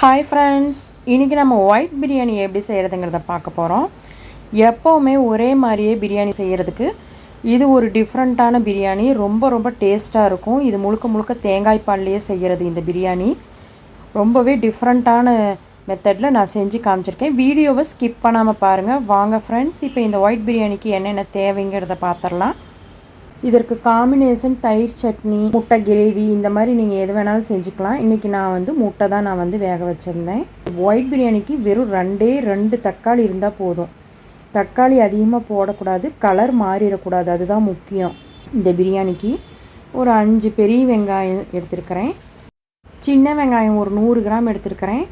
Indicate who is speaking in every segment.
Speaker 1: Hi friends இன்றைக்கி நம்ம white biryani எப்படி செய்கிறதுங்கிறத பார்க்க போகிறோம் எப்போவுமே ஒரே மாதிரியே பிரியாணி செய்கிறதுக்கு இது ஒரு டிஃப்ரெண்ட்டான பிரியாணி ரொம்ப ரொம்ப டேஸ்ட்டாக இருக்கும். இது முழுக்க முழுக்க தேங்காய் பால்லையே செய்கிறது இந்த பிரியாணி ரொம்பவே டிஃப்ரெண்ட்டான மெத்தடில் நான் செஞ்சு காமிச்சிருக்கேன். வீடியோவை ஸ்கிப் பண்ணாமல் பாருங்கள் வாங்க ஃப்ரெண்ட்ஸ் இப்போ இந்த ஒயிட் பிரியாணிக்கு என்னென்ன தேவைங்கிறத பார்த்துடலாம். இதற்கு காம்பினேஷன் தயிர் சட்னி முட்டை கிரேவி இந்த மாதிரி நீங்கள் எது வேணாலும் செஞ்சுக்கலாம். இன்றைக்கி நான் வந்து முட்டை தான் நான் வந்து வேக வச்சுருந்தேன். ஒயிட் பிரியாணிக்கு வெறும் ரெண்டே ரெண்டு தக்காளி இருந்தால் போதும். தக்காளி அதிகமாக போடக்கூடாது கலர் மாறிடக்கூடாது அதுதான் முக்கியம். இந்த பிரியாணிக்கு ஒரு அஞ்சு பெரிய வெங்காயம் எடுத்துருக்கிறேன். சின்ன வெங்காயம் ஒரு நூறு கிராம் எடுத்துருக்கிறேன்.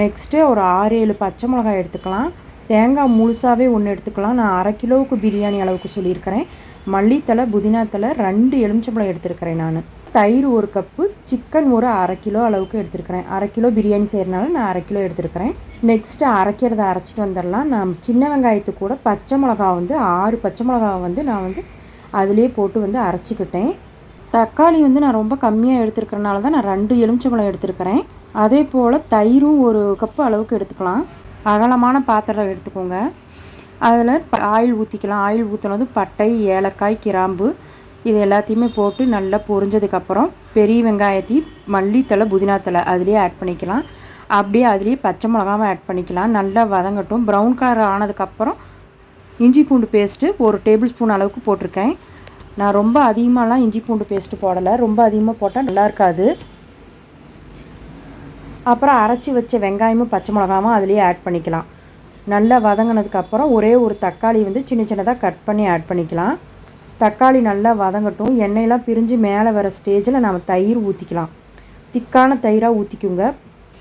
Speaker 1: நெக்ஸ்ட்டு ஒரு ஆறு ஏழு பச்சை மிளகாய் எடுத்துக்கலாம். தேங்காய் முழுசாகவே ஒன்று எடுத்துக்கலாம். நான் அரை கிலோவுக்கு பிரியாணி அளவுக்கு சொல்லியிருக்கிறேன். மல்லித்தலை புதினா ரெண்டு எலுமிச்சம்பழம் எடுத்துருக்கிறேன் நான். தயிர் ஒரு கப்பு சிக்கன் ஒரு அரை கிலோ அளவுக்கு எடுத்துருக்கிறேன். அரை கிலோ பிரியாணி செய்கிறனால நான் அரை கிலோ எடுத்துருக்கிறேன். நெக்ஸ்ட்டு அரைக்கிறத அரைச்சிட்டு வந்துடலாம். நான் சின்ன வெங்காயத்து கூட பச்சை மிளகா வந்து ஆறு பச்சை மிளகா வந்து நான் வந்து அதிலே போட்டு வந்து அரைச்சிக்கிட்டேன். தக்காளி வந்து நான் ரொம்ப கம்மியாக எடுத்துருக்கிறனால தான் நான் ரெண்டு எலுமிச்சம்பழம் எடுத்துருக்கிறேன். அதே போல் தயிரும் ஒரு கப்பு அளவுக்கு எடுத்துக்கலாம். அகலமான பாத்திரம் எடுத்துக்கோங்க. அதில் ஆயில் ஊற்றிக்கலாம் ஆயில் ஊற்றினது பட்டை ஏலக்காய் கிராம்பு இது எல்லாத்தையுமே போட்டு நல்லா பொரிஞ்சதுக்கப்புறம் பெரிய வெங்காயத்தையும் மல்லித்தலை புதினாத்தலை அதுலேயே ஆட் பண்ணிக்கலாம். அப்படியே அதுலேயே பச்சை மிளகாவும் ஆட் பண்ணிக்கலாம். நல்லா வதங்கட்டும். ப்ரௌன் கலர் ஆனதுக்கப்புறம் இஞ்சி பூண்டு பேஸ்ட்டு ஒரு டேபிள் ஸ்பூன் அளவுக்கு போட்டிருக்கேன். நான் ரொம்ப அதிகமாகலாம் இஞ்சி பூண்டு பேஸ்ட்டு போடலை. ரொம்ப அதிகமாக போட்டால் நல்லா இருக்காது. அப்புறம் அரைச்சி வச்ச வெங்காயமும் பச்சை மிளகாவும் அதுலேயே ஆட் பண்ணிக்கலாம். நல்லா வதங்கினதுக்கப்புறம் ஒரே ஒரு தக்காளி வந்து சின்ன சின்னதாக கட் பண்ணி ஆட் பண்ணிக்கலாம். தக்காளி நல்லா வதங்கட்டும். எண்ணெயெல்லாம் பிரிஞ்சு மேலே வர ஸ்டேஜில் நம்ம தயிர் ஊற்றிக்கலாம் திக்கான தயிராக ஊற்றிக்குங்க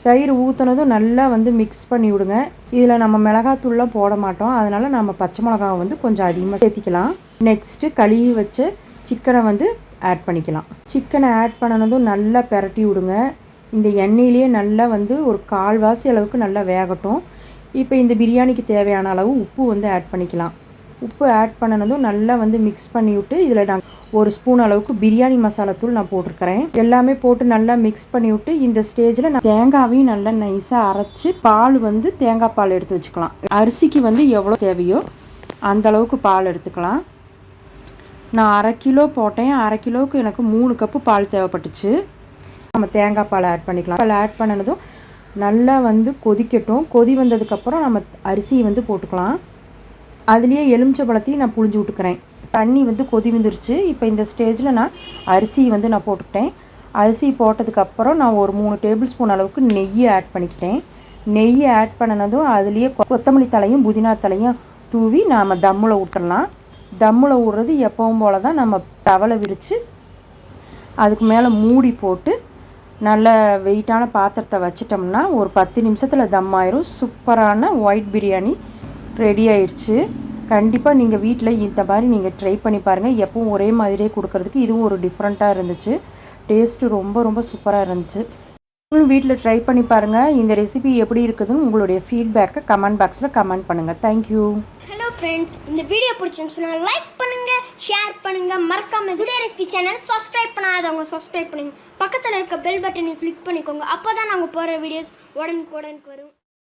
Speaker 1: தயிர் ஊற்றினதும் நல்லா வந்து மிக்ஸ் பண்ணி விடுங்க. இதில் நம்ம மிளகாத்தூள்லாம் போட மாட்டோம். அதனால் நம்ம பச்சை மிளகாவை வந்து கொஞ்சம் அதிகமாக சேர்த்திக்கலாம். நெக்ஸ்ட்டு கழுவி வச்சு சிக்கனை வந்து ஆட் பண்ணிக்கலாம். சிக்கனை ஆட் பண்ணினதும் நல்லா பெரட்டி விடுங்க. இந்த எண்ணெயிலேயே நல்லா வந்து ஒரு கால்வாசி அளவுக்கு நல்லா வேகட்டும். இப்போ இந்த பிரியாணிக்கு தேவையான அளவு உப்பு வந்து ஆட் பண்ணிக்கலாம். உப்பு ஆட் பண்ணினதும் நல்லா வந்து மிக்ஸ் பண்ணி விட்டு இதில் நான் ஒரு ஸ்பூன் அளவுக்கு பிரியாணி மசாலா தூள் நான் போட்டிருக்கிறேன். எல்லாமே போட்டு நல்லா மிக்ஸ் பண்ணி விட்டு இந்த ஸ்டேஜில் நான் தேங்காவையும் நல்லா நைஸாக அரைச்சி பால் வந்து தேங்காய் பால் எடுத்து வச்சுக்கலாம். அரிசிக்கு வந்து எவ்வளோ தேவையோ அந்த அளவுக்கு பால் எடுத்துக்கலாம். நான் அரை கிலோ போட்டேன். அரை கிலோவுக்கு எனக்கு மூணு கப்பு பால் தேவைப்பட்டுச்சு. நம்ம தேங்காய் பால் ஆட் பண்ணிக்கலாம். பால் ஆட் பண்ணினதும் நல்லா வந்து கொதிக்கட்டும். கொதி வந்ததுக்கப்புறம் நம்ம அரிசியை வந்து போட்டுக்கலாம். அதுலேயே எலுமிச்சை பழத்தையும் நான் புழிஞ்சு விட்டுக்கிறேன். தண்ணி வந்து கொதி வந்துருச்சு. இப்போ இந்த ஸ்டேஜில் நான் அரிசி வந்து நான் போட்டுக்கிட்டேன். அரிசி போட்டதுக்கப்புறம் நான் ஒரு மூணு டேபிள் ஸ்பூன் அளவுக்கு நெய்யை ஆட் பண்ணிக்கிட்டேன். நெய்யை ஆட் பண்ணினதும் அதுலேயே கொத்தமல்லி தலையும் புதினா தலையும் தூவி நாம் தம்மில் விட்டுறலாம் தம்மில் விடுறது எப்பவும் போல் தான் நம்ம தவளை விரித்து அதுக்கு மேலே மூடி போட்டு நல்ல வெயிட்டான பாத்திரத்தை வச்சிட்டோம்னா ஒரு பத்து நிமிஷத்தில் தம் ஆயிரும். சூப்பரான ஒயிட் பிரியாணி ரெடி ஆயிடுச்சு கண்டிப்பாக நீங்கள் வீட்டில் இந்த மாதிரி நீங்கள் ட்ரை பண்ணி பாருங்கள் எப்பவும் ஒரே மாதிரியே கொடுக்கறதுக்கு இதுவும் ஒரு டிஃப்ரெண்ட்டாக இருந்துச்சு. டேஸ்ட்டு ரொம்ப ரொம்ப சூப்பராக இருந்துச்சு. நீங்களும் வீட்டில் ட்ரை பண்ணி பாருங்கள் இந்த ரெசிபி எப்படி இருக்குதுன்னு உங்களுடைய ஃபீட்பேக்கை கமெண்ட் பாக்ஸில் கமெண்ட் பண்ணுங்கள் தேங்க்யூ
Speaker 2: ஹலோ ஃப்ரெண்ட்ஸ் இந்த வீடியோ பிடிச்சிருந்துச்சுன்னா லைக் பண்ணுங்கள் ஷேர் பண்ணுங்கள் மறக்காம குடிய ரெசிபி சேனல் சப்ஸ்கிரைப் பண்ணாதவங்க சப்ஸ்கிரைப் பண்ணுங்க. பக்கத்தில் இருக்க பெல் பட்டனை கிளிக் பண்ணிக்கோங்க. அப்போ தான் நாங்கள் போகிற வீடியோஸ் உடனுக்குடனுக்கு வரும்.